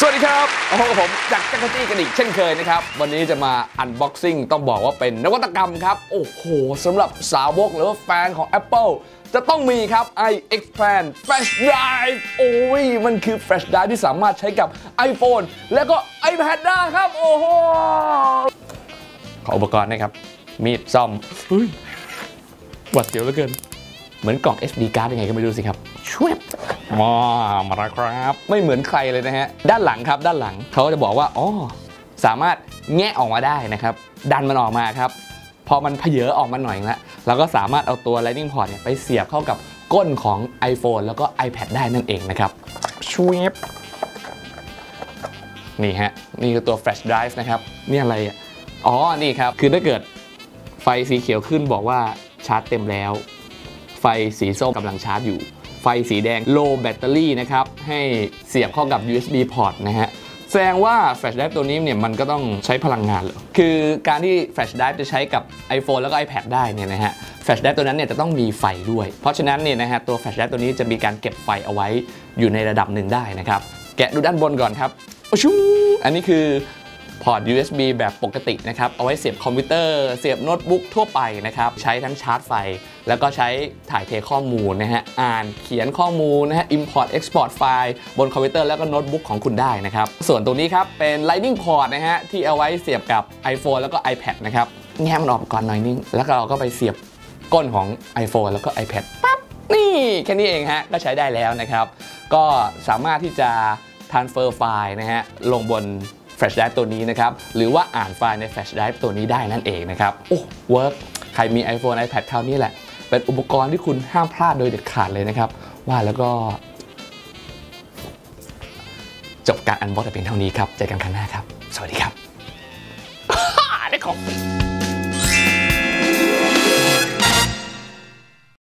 สวัสดีครับโอ้โหผมจากจักรจี้กันอีกเช่นเคยนะครับ วันนี้จะมาอันบ็อกซิ่งต้องบอกว่าเป็นนวัตกรรมครับ โอ้โหสำหรับสาวกหรือว่าแฟนของ Apple จะต้องมีครับ i x p a n Flash Drive โอ้ย มันคือ Flash Drive ที่สามารถใช้กับ iPhone แล้วก็ iPad ได้ครับ โอ้โห ขออุปกรณ์นะครับ มีดซ่อมเฮ้ยหวัดเสียวเหลือเกิน เหมือนกล่อง SD card ยังไงก็ไม่รู้สิครับช่วยมามาแล้วครับ ไม่เหมือนใครเลยนะฮะ ด้านหลังครับ ด้านหลังเขาจะบอกว่าอ๋อสามารถแงะออกมาได้นะครับ ดันมันออกมาครับ พอมันเพเยอออกมาหน่อยละเราก็สามารถเอาตัว Lightning Port เนี่ยไปเสียบเข้ากับก้นของ iPhone แล้วก็ iPad ได้นั่นเองนะครับช่วยนี่ฮะ นี่คือตัว Flash Drive นะครับ นี่อะไรอะอ๋อ นี่ครับ คือถ้าเกิดไฟสีเขียวขึ้นบอกว่าชาร์จเต็มแล้วไฟสีส้มกำลังชาร์จอยู่ ไฟสีแดง low battery นะครับ ให้เสียบเข้ากับ USB port นะฮะแสดงว่า flash drive ตัวนี้เนี่ยมันก็ต้องใช้พลังงานเหรอ คือการที่ flash drive จะใช้กับ iPhone แล้วก็ iPad ได้เนี่ยนะฮะ flash drive ตัวนั้นเนี่ยจะต้องมีไฟด้วย เพราะฉะนั้นเนี่ยนะฮะตัว flash drive ตัวนี้จะมีการเก็บไฟเอาไว้อยู่ในระดับหนึ่งได้นะครับ แกะดูด้านบนก่อนครับโอ้ชูอันนี้คือ พอร์ต USB แบบปกตินะครับ เอาไว้เสียบคอมพิวเตอร์ เสียบโน้ตบุ๊กทั่วไปนะครับ ใช้ทั้งชาร์จไฟ แล้วก็ใช้ถ่ายเทข้อมูลนะฮะ อ่านเขียนข้อมูลนะฮะ import export ไฟล์บนคอมพิวเตอร์แล้วก็โน้ตบุ๊กของคุณได้นะครับ ส่วนตรงนี้ครับเป็น lightning port นะฮะที่เอาไว้เสียบกับ iPhone แล้วก็ iPad นะครับแง้มมันออกก่อนหน่อยนึงแล้วเราก็ไปเสียบก้นของ iPhone แล้วก็ iPad ปั๊บนี่แค่นี้เองฮะก็ใช้ได้แล้วนะครับ ก็สามารถที่จะ transfer ไฟล์นะฮะลงบน Flash Drive ตัวนี้นะครับ หรือว่าอ่านไฟล์ใน Flash Drive ตัวนี้ได้นั่นเองนะครับ โอ้เวิร์กใครมี iPhone iPad คราวนี้แหละ เป็นอุปกรณ์ที่คุณห้ามพลาดโดยเด็ดขาดเลยนะครับ ว่าแล้วก็ จบการอันบ็อกแต่เพียงเท่านี้ครับเจอกันครั้งหน้าครับ สวัสดีครับได้ของ